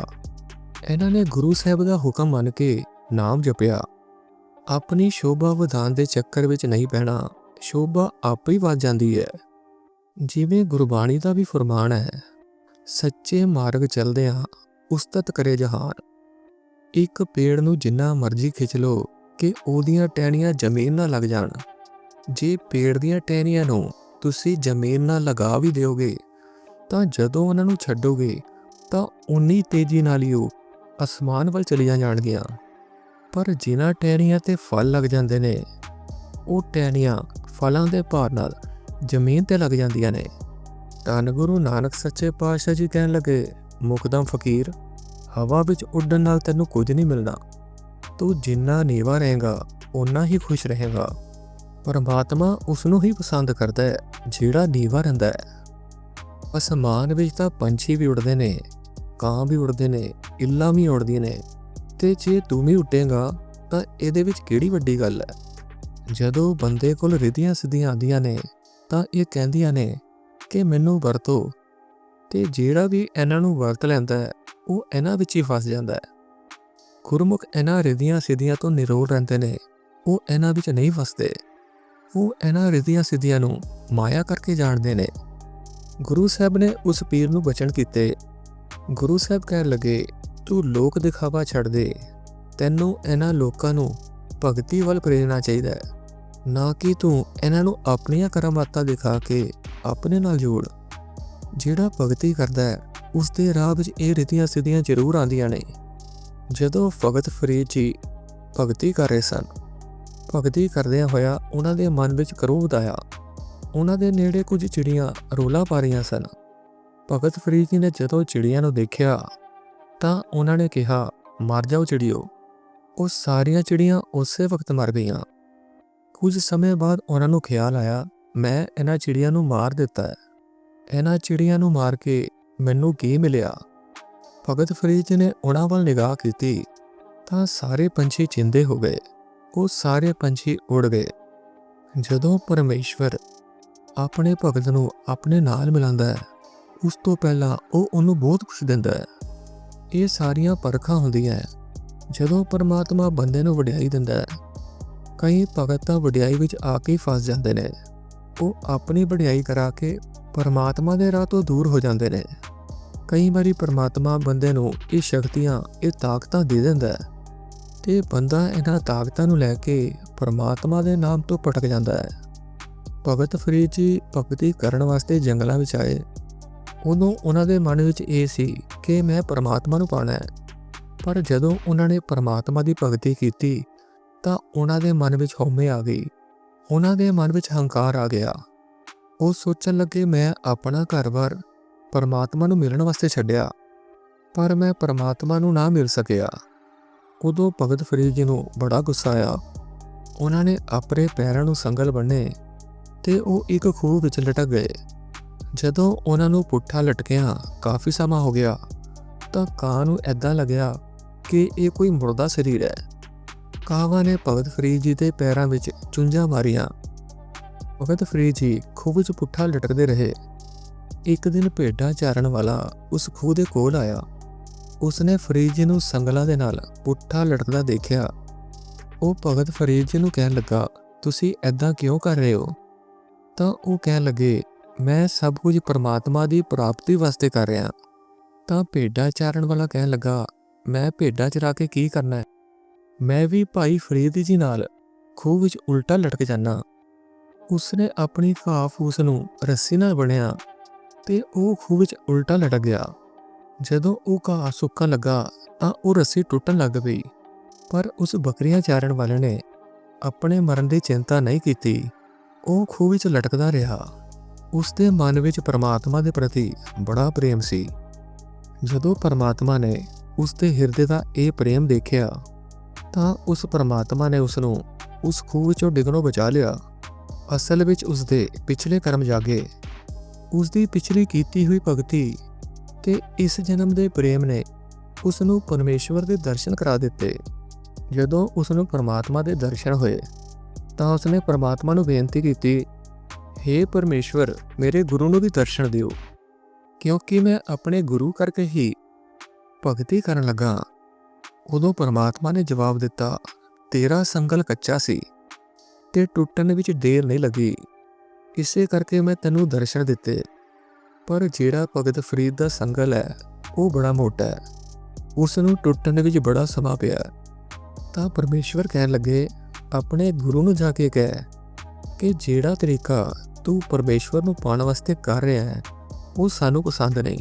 ਇਹਨਾਂ ਨੇ ਗੁਰੂ ਸਾਹਿਬ ਦਾ ਹੁਕਮ ਮੰਨ ਕੇ ਨਾਮ ਜਪਿਆ। ਆਪਣੀ ਸ਼ੋਭਾ ਵਧਾਉਣ ਦੇ ਚੱਕਰ ਵਿੱਚ ਨਹੀਂ ਪੈਣਾ, ਸ਼ੋਭਾ ਆਪੇ ਹੀ ਵੱਧ ਜਾਂਦੀ ਹੈ। ਜਿਵੇਂ ਗੁਰਬਾਣੀ ਦਾ ਵੀ ਫਰਮਾਨ ਹੈ, ਸੱਚੇ ਮਾਰਗ ਚੱਲਦਿਆਂ ਉਸਤਤ ਕਰੇ ਜਹਾਨ। ਇੱਕ ਪੇੜ ਨੂੰ ਜਿੰਨਾ ਮਰਜ਼ੀ ਖਿੱਚ ਲੋ ਕਿ ਉਹਦੀਆਂ ਟਹਿਣੀਆਂ ਜ਼ਮੀਨ ਨਾਲ ਲੱਗ ਜਾਣ। ਜੇ ਪੇੜ ਦੀਆਂ ਟਹਿਣੀਆਂ ਨੂੰ ਤੁਸੀਂ ਜ਼ਮੀਨ ਨਾਲ ਲਗਾ ਵੀ ਦਿਓਗੇ, ਤਾਂ ਜਦੋਂ ਉਹਨਾਂ ਨੂੰ ਛੱਡੋਗੇ, ਤਾਂ ਉਨੀ ਤੇਜ਼ੀ ਨਾਲ ਹੀ ਉਹ ਅਸਮਾਨ ਵੱਲ ਚਲੀਆਂ ਜਾਣਗੀਆਂ। ਪਰ ਜਿਨ੍ਹਾਂ ਟਹਿਣੀਆਂ ਤੇ ਫਲ ਲੱਗ ਜਾਂਦੇ ਨੇ, ਉਹ ਟਹਿਣੀਆਂ ਫਲਾਂ ਦੇ ਭਾਰ ਨਾਲ ਜ਼ਮੀਨ ਤੇ ਲੱਗ ਜਾਂਦੀਆਂ ਨੇ। ਧੰਨ ਗੁਰੂ ਨਾਨਕ ਸੱਚੇ ਪਾਤਸ਼ਾਹ ਜੀ ਕਹਿਣ ਲੱਗੇ, ਮੁਕਦਮ ਫਕੀਰ, ਹਵਾ ਵਿੱਚ ਉੱਡਣ ਨਾਲ ਤੈਨੂੰ ਕੁਝ ਨਹੀਂ ਮਿਲਣਾ। ਤੂੰ ਜਿੰਨਾ ਨੀਵਾ ਰਹੇਗਾ ਉਨਾ ਹੀ ਖੁਸ਼ ਰਹੇਗਾ। ਪਰਮਾਤਮਾ ਉਸ ਨੂੰ ਹੀ ਪਸੰਦ ਕਰਦਾ ਹੈ, ਜਿਹੜਾ ਨੀਵਾ ਰਹਿੰਦਾ ਹੈ। ਅਸਮਾਨ ਵਿੱਚ ਤਾਂ ਪੰਛੀ ਵੀ ਉੱਡਦੇ ਨੇ, ਕਾਂ ਵੀ ਉੱਡਦੇ ਨੇ, ਇੱਲਾਂ ਵੀ ਉੱਡਦੀਆਂ ਨੇ। ਤੇ ਜੇ ਤੂੰ ਵੀ ਉੱਡੇਗਾ, ਤਾਂ ਇਹਦੇ ਵਿੱਚ ਕਿਹੜੀ ਵੱਡੀ ਗੱਲ ਹੈ? ਜਦੋਂ ਬੰਦੇ ਕੋਲ ਰਿਧੀਆਂ ਸਿੱਧੀਆਂ ਆਉਂਦੀਆਂ ਨੇ, ਤਾਂ ਇਹ ਕਹਿੰਦੀਆਂ ਨੇ ਕਿ ਮੈਨੂੰ ਵਰਤੋ। ਤੇ ਜਿਹੜਾ ਵੀ ਇਹਨਾਂ ਨੂੰ ਵਰਤ ਲੈਂਦਾ ਹੈ, ਉਹ ਇਹਨਾਂ ਵਿੱਚ ਹੀ ਫਸ ਜਾਂਦਾ ਹੈ। ਗੁਰਮੁਖ ਇਹਨਾਂ ਰਿਧੀਆਂ ਸਿੱਧੀਆਂ ਤੋਂ ਨਿਰੋਲ ਰਹਿੰਦੇ ਨੇ, ਉਹ ਇਹਨਾਂ ਵਿੱਚ ਨਹੀਂ ਫਸਦੇ ਉਹ ਇਹਨਾਂ ਰਿਧੀਆਂ ਸਿੱਧੀਆਂ ਨੂੰ ਮਾਇਆ ਕਰਕੇ ਜਾਣਦੇ ਨੇ। ਗੁਰੂ ਸਾਹਿਬ ਨੇ ਉਸ ਪੀਰ ਨੂੰ ਬਚਨ ਕੀਤੇ। ਗੁਰੂ ਸਾਹਿਬ ਕਹਿਣ ਲੱਗੇ, ਤੂੰ ਲੋਕ ਦਿਖਾਵਾ ਛੱਡ ਦੇ। ਤੈਨੂੰ ਇਹਨਾਂ ਲੋਕਾਂ ਨੂੰ ਭਗਤੀ ਵੱਲ ਪ੍ਰੇਰਨਾ ਚਾਹੀਦਾ ਹੈ। ਨਾ ਕਿ ਤੂੰ ਇਹਨਾਂ ਨੂੰ ਆਪਣੀਆਂ ਕਰਮਾਤਾਂ ਦਿਖਾ ਕੇ ਆਪਣੇ ਨਾਲ ਜੋੜ। ਜਿਹੜਾ ਭਗਤੀ ਕਰਦਾ ਹੈ ਉਸ ਦੇ ਰਾਹ ਵਿੱਚ ਇਹ ਰਿਤੀਆਂ ਸਿੱਧੀਆਂ ਜ਼ਰੂਰ ਆਉਂਦੀਆਂ ਨੇ। ਜਦੋਂ ਭਗਤ ਫਰੀਦ ਜੀ ਭਗਤੀ ਕਰ ਰਹੇ ਸਨ, ਭਗਤੀ ਕਰਦਿਆਂ ਹੋਇਆ ਉਹਨਾਂ ਦੇ ਮਨ ਵਿੱਚ ਕਰੋਧ ਆਇਆ। ਉਹਨਾਂ ਦੇ ਨੇੜੇ ਕੁਝ ਚਿੜੀਆਂ ਰੋਲਾ ਪਾ ਰਹੀਆਂ ਸਨ। ਭਗਤ ਫਰੀਦ ਜੀ ਨੇ ਜਦੋਂ ਚਿੜੀਆਂ ਨੂੰ ਦੇਖਿਆ, ਤਾਂ ਉਹਨਾਂ ਨੇ ਕਿਹਾ, ਮਰ ਜਾਓ ਚਿੜੀਓ। ਉਹ ਸਾਰੀਆਂ ਚਿੜੀਆਂ ਉਸੇ ਵਕਤ ਮਰ ਗਈਆਂ। ਕੁਝ ਸਮੇਂ ਬਾਅਦ ਉਹਨਾਂ ਨੂੰ ਖਿਆਲ ਆਇਆ, ਮੈਂ ਇਹਨਾਂ ਚਿੜੀਆਂ ਨੂੰ ਮਾਰ ਦਿੱਤਾ ਹੈ। ਇਹਨਾਂ ਚਿੜੀਆਂ ਨੂੰ ਮਾਰ ਕੇ ਮੈਨੂੰ ਕੀ ਮਿਲਿਆ? ਭਗਤ ਫਰੀਦ ਨੇ ਉਹਨਾਂ ਵੱਲ ਨਿਗਾਹ ਕੀਤੀ ਤਾਂ ਸਾਰੇ ਪੰਛੀ ਚਿੰਦੇ ਹੋ ਗਏ। ਉਹ ਸਾਰੇ ਪੰਛੀ ਉੜ ਗਏ। ਜਦੋਂ ਪਰਮੇਸ਼ਵਰ ਆਪਣੇ ਭਗਤ ਨੂੰ ਆਪਣੇ ਨਾਲ ਮਿਲਾਉਂਦਾ ਹੈ, ਉਸ ਤੋਂ ਪਹਿਲਾਂ ਉਹ ਉਹਨੂੰ ਬਹੁਤ ਕੁਝ ਦਿੰਦਾ ਹੈ। ਇਹ ਸਾਰੀਆਂ ਪਰਖਾਂ ਹੁੰਦੀਆਂ ਜਦੋਂ ਪਰਮਾਤਮਾ ਬੰਦੇ ਨੂੰ ਵਡਿਆਈ ਦਿੰਦਾ ਹੈ, ਕਈ ਭਗਤ ਤਾਂ ਵਡਿਆਈ ਵਿੱਚ ਆ ਕੇ ਫਸ ਜਾਂਦੇ ਨੇ। ਉਹ ਆਪਣੀ ਵਡਿਆਈ ਕਰਾ ਕੇ ਪਰਮਾਤਮਾ ਦੇ ਰਾਹ ਤੋਂ ਦੂਰ ਹੋ ਜਾਂਦੇ ਨੇ। ਕਈ ਵਾਰੀ ਪਰਮਾਤਮਾ ਬੰਦੇ ਨੂੰ ਇਹ ਸ਼ਕਤੀਆਂ, ਇਹ ਤਾਕਤਾਂ ਦੇ ਦਿੰਦਾ ਹੈ ਤੇ ਬੰਦਾ ਇਹਨਾਂ ਤਾਕਤਾਂ ਨੂੰ ਲੈ ਕੇ ਪਰਮਾਤਮਾ ਦੇ ਨਾਮ ਤੋਂ ਭਟਕ ਜਾਂਦਾ ਹੈ। ਭਗਤ ਫਰੀਦ ਜੀ ਭਗਤੀ ਕਰਨ ਵਾਸਤੇ ਜੰਗਲਾਂ ਵਿੱਚ ਆਏ। ਉਦੋਂ ਉਹਨਾਂ ਦੇ ਮਨ ਵਿੱਚ ਇਹ ਸੀ ਕਿ ਮੈਂ ਪਰਮਾਤਮਾ ਨੂੰ ਪਾਣਾ ਹੈ। ਪਰ ਜਦੋਂ ਉਹਨਾਂ ਨੇ ਪਰਮਾਤਮਾ ਦੀ ਭਗਤੀ ਕੀਤੀ, ਤਾਂ ਉਹਨਾਂ ਦੇ ਮਨ ਵਿੱਚ ਹਉਮੈ ਆ ਗਈ। ਉਹਨਾਂ ਦੇ ਮਨ ਵਿੱਚ ਹੰਕਾਰ ਆ ਗਿਆ। ਉਹ ਸੋਚਣ ਲੱਗੇ, ਮੈਂ ਆਪਣਾ ਘਰ-ਬਾਰ ਪਰਮਾਤਮਾ ਨੂੰ ਮਿਲਣ ਵਾਸਤੇ ਛੱਡਿਆ, ਪਰ ਮੈਂ ਪਰਮਾਤਮਾ ਨੂੰ ਨਾ ਮਿਲ ਸਕਿਆ। ਉਦੋਂ ਭਗਤ ਫਰੀਦ ਜੀ ਨੂੰ ਬੜਾ ਗੁੱਸਾ ਆਇਆ। ਉਹਨਾਂ ਨੇ ਆਪਣੇ ਪੈਰਾਂ ਨੂੰ ਸੰਗਲ ਬੰਨੇ ਤੇ ਉਹ ਇੱਕ ਖੂਹ ਵਿੱਚ ਲਟਕ ਗਏ। ਜਦੋਂ ਉਹਨਾਂ ਨੂੰ ਪੁੱਠਾ ਲਟਕਿਆ ਕਾਫੀ ਸਮਾਂ ਹੋ ਗਿਆ, ਤਾਂ ਕਾਂ ਨੂੰ ਐਦਾਂ ਲੱਗਿਆ ਕਿ ਇਹ ਕੋਈ ਮੁਰਦਾ ਸਰੀਰ ਹੈ। ਕਾਵਾ ਨੇ ਭਗਤ ਫਰੀਦ ਜੀ ਦੇ ਪੈਰਾਂ ਵਿੱਚ ਚੁੰਝਾਂ ਮਾਰੀਆਂ। ਭਗਤ ਫਰੀਦ ਜੀ ਖੂਹ ਵਿੱਚ ਪੁੱਠਾ ਲਟਕਦੇ ਰਹੇ। ਇੱਕ ਦਿਨ ਭੇਡਾਂ ਚਾਰਨ ਵਾਲਾ ਉਸ ਖੂਹ ਦੇ ਕੋਲ ਆਇਆ। ਉਸਨੇ ਫਰੀਦ ਜੀ ਨੂੰ ਸੰਗਲਾਂ ਦੇ ਨਾਲ ਪੁੱਠਾ ਲਟਕਦਾ ਦੇਖਿਆ। ਉਹ ਭਗਤ ਫਰੀਦ ਜੀ ਨੂੰ ਕਹਿਣ ਲੱਗਾ, ਤੁਸੀਂ ਐਦਾਂ ਕਿਉਂ ਕਰ ਰਹੇ ਹੋ? ਤਾਂ ਉਹ ਕਹਿਣ ਲੱਗੇ, ਮੈਂ ਸਭ ਕੁਝ ਪਰਮਾਤਮਾ ਦੀ ਪ੍ਰਾਪਤੀ ਵਾਸਤੇ ਕਰ ਰਿਹਾ ਤਾਂ ਭੇਡਾਂ ਚਾਰਨ ਵਾਲਾ ਕਹਿਣ ਲੱਗਾ, ਮੈਂ ਭੇਡਾਂ ਚਰਾ ਕੇ ਕੀ ਕਰਨਾ ਹੈ? ਮੈਂ ਵੀ ਭਾਈ ਫਰੀਦ ਜੀ ਨਾਲ ਖੂਹ ਵਿੱਚ ਉਲਟਾ ਲਟਕ ਜਾਣਾ ਉਸਨੇ ਆਪਣੀ ਘਾਹ ਫੂਸ ਨੂੰ ਰੱਸੀ ਨਾਲ ਬਣਿਆ ਤੇ ਉਹ ਖੂਹ ਵਿੱਚ ਉਲਟਾ ਲਟਕ ਗਿਆ। ਜਦੋਂ ਉਹ ਘਾਹ ਸੁੱਕਣ ਲੱਗਾ ਤਾਂ ਉਹ ਰੱਸੀ ਟੁੱਟਣ ਲੱਗ ਪਈ। ਪਰ ਉਸ ਬੱਕਰੀਆਂ ਚਾਰਨ ਵਾਲੇ ਨੇ ਆਪਣੇ ਮਰਨ ਦੀ ਚਿੰਤਾ ਨਹੀਂ ਕੀਤੀ। ਉਹ ਖੂਹ ਵਿੱਚ ਲਟਕਦਾ ਰਿਹਾ। ਉਸ ਦੇ ਮਨ ਵਿੱਚ ਪਰਮਾਤਮਾ ਦੇ ਪ੍ਰਤੀ ਬੜਾ ਪ੍ਰੇਮ ਸੀ। ਜਦੋਂ ਪਰਮਾਤਮਾ ਨੇ ਉਸ ਦੇ ਹਿਰਦੇ ਦਾ ਇਹ ਪ੍ਰੇਮ ਦੇਖਿਆ, ਤਾਂ ਉਸ ਪਰਮਾਤਮਾ ਨੇ ਉਸ ਨੂੰ ਉਸ ਖੂਹ ਵਿੱਚੋਂ ਡਿੱਗਣੋਂ ਬਚਾ ਲਿਆ। ਅਸਲ ਵਿੱਚ ਉਸ ਦੇ ਪਿਛਲੇ ਕਰਮ ਜਾਗੇ। ਉਸ ਦੀ ਪਿਛਲੀ ਕੀਤੀ ਹੋਈ ਭਗਤੀ ਤੇ ਇਸ ਜਨਮ ਦੇ ਪ੍ਰੇਮ ਨੇ ਉਸ ਨੂੰ ਪਰਮੇਸ਼ਵਰ ਦੇ ਦਰਸ਼ਨ ਕਰਾ ਦਿੱਤੇ। ਜਦੋਂ ਉਸ ਨੂੰ ਪਰਮਾਤਮਾ ਦੇ ਦਰਸ਼ਨ ਹੋਏ, ਤਾਂ ਉਸਨੇ ਪਰਮਾਤਮਾ ਨੂੰ ਬੇਨਤੀ ਕੀਤੀ हे ਪਰਮੇਸ਼ਵਰ, ਮੇਰੇ ਗੁਰੂ ਨੂੰ ਵੀ ਦਰਸ਼ਨ ਦਿਓ, ਕਿਉਂਕਿ ਮੈਂ ਆਪਣੇ ਗੁਰੂ ਕਰਕੇ ਹੀ ਭਗਤੀ ਕਰਨ ਲੱਗਾ। ਉਦੋਂ ਪਰਮਾਤਮਾ ਨੇ ਜਵਾਬ ਦਿੱਤਾ, ਤੇਰਾ ਸੰਗਲ ਕੱਚਾ ਸੀ ਤੇ ਟੁੱਟਣ ਵਿੱਚ ਦੇਰ ਨਹੀਂ ਲੱਗੀ। ਇਸੇ ਕਰਕੇ ਮੈਂ ਤੈਨੂੰ ਦਰਸ਼ਨ ਦਿੱਤੇ। ਪਰ ਜਿਹੜਾ ਭਗਤ ਫਰੀਦ ਦਾ ਸੰਗਲ ਹੈ, ਉਹ ਬੜਾ ਮੋਟਾ ਹੈ। ਉਸ ਨੂੰ ਟੁੱਟਣ ਵਿੱਚ ਬੜਾ ਸਮਾਂ ਪਿਆ। ਤਾਂ ਪਰਮੇਸ਼ਵਰ ਕਹਿਣ ਲੱਗੇ, ਆਪਣੇ ਗੁਰੂ ਨੂੰ ਜਾ ਕੇ ਕਹਿ ਕਿ ਜਿਹੜਾ ਤਰੀਕਾ ਤੂੰ ਪਰਮੇਸ਼ਵਰ ਨੂੰ ਪਾਉਣ ਵਾਸਤੇ ਕਰ ਰਿਹਾ ਹੈ, ਉਹ ਸਾਨੂੰ ਪਸੰਦ ਨਹੀਂ।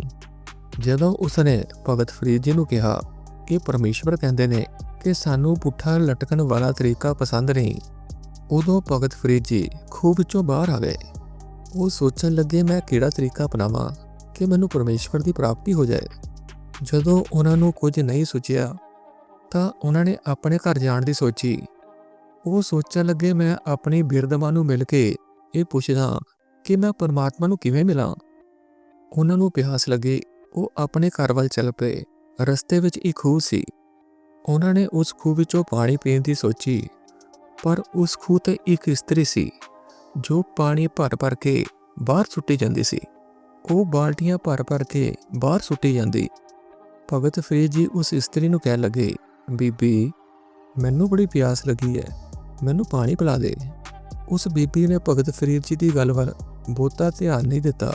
ਜਦੋਂ ਉਸਨੇ ਭਗਤ ਫਰੀਦ ਜੀ ਨੂੰ ਕਿਹਾ ਕਿ ਪਰਮੇਸ਼ਵਰ ਕਹਿੰਦੇ ਨੇ ਕਿ ਸਾਨੂੰ ਪੁੱਠਾ ਲਟਕਣ ਵਾਲਾ ਤਰੀਕਾ ਪਸੰਦ ਨਹੀਂ, ਉਦੋਂ ਭਗਤ ਫਰੀਦ ਜੀ ਖੂਹ ਵਿੱਚੋਂ ਬਾਹਰ ਆ ਗਏ। ਉਹ ਸੋਚਣ ਲੱਗੇ, ਮੈਂ ਕਿਹੜਾ ਤਰੀਕਾ ਅਪਣਾਵਾਂ ਕਿ ਮੈਨੂੰ ਪਰਮੇਸ਼ਵਰ ਦੀ ਪ੍ਰਾਪਤੀ ਹੋ ਜਾਏ? ਜਦੋਂ ਉਹਨਾਂ ਨੂੰ ਕੁਝ ਨਹੀਂ ਸੁਝਿਆ ਤਾਂ ਉਹਨਾਂ ਨੇ ਆਪਣੇ ਘਰ ਜਾਣ ਦੀ ਸੋਚੀ। ਉਹ ਸੋਚਣ ਲੱਗੇ, ਮੈਂ ਆਪਣੀ ਬਿਰਦਮਾ ਨੂੰ ਮਿਲ ਕੇ ਇਹ ਪੁੱਛਦਾ ਕਿ ਮੈਂ ਪਰਮਾਤਮਾ ਨੂੰ ਕਿਵੇਂ ਮਿਲਾਂ? ਉਹਨਾਂ ਨੂੰ ਪਿਆਸ ਲੱਗੀ। ਉਹ ਆਪਣੇ ਘਰ ਵੱਲ ਚੱਲ ਪਏ। ਰਸਤੇ ਵਿੱਚ ਇੱਕ ਖੂਹ ਸੀ। ਉਹਨਾਂ ਨੇ ਉਸ ਖੂਹ ਵਿੱਚੋਂ ਪਾਣੀ ਪੀਣ ਦੀ ਸੋਚੀ, ਪਰ ਉਸ ਖੂਹ ਤੇ ਇੱਕ ਇਸਤਰੀ ਸੀ। ਜੋ ਪਾਣੀ ਭਰ ਭਰ ਕੇ ਬਾਹਰ ਸੁੱਟੀ ਜਾਂਦੀ ਸੀ, ਉਹ ਬਾਲਟੀਆਂ ਭਰ ਭਰ ਕੇ ਬਾਹਰ ਸੁੱਟੀ ਜਾਂਦੀ। ਭਗਤ ਫਰੀਦ ਜੀ ਉਸ ਇਸਤਰੀ ਨੂੰ ਕਹਿਣ ਲੱਗੇ, ਬੀਬੀ, ਮੈਨੂੰ ਬੜੀ ਪਿਆਸ ਲੱਗੀ ਹੈ ਮੈਨੂੰ ਪਾਣੀ ਪਿਲਾ ਦੇ। ਉਸ ਬੀਬੀ ਨੇ ਭਗਤ ਫਰੀਦ ਜੀ ਦੀ ਗੱਲ ਵੱਲ ਬਹੁਤਾ ਧਿਆਨ ਨਹੀਂ ਦਿੱਤਾ।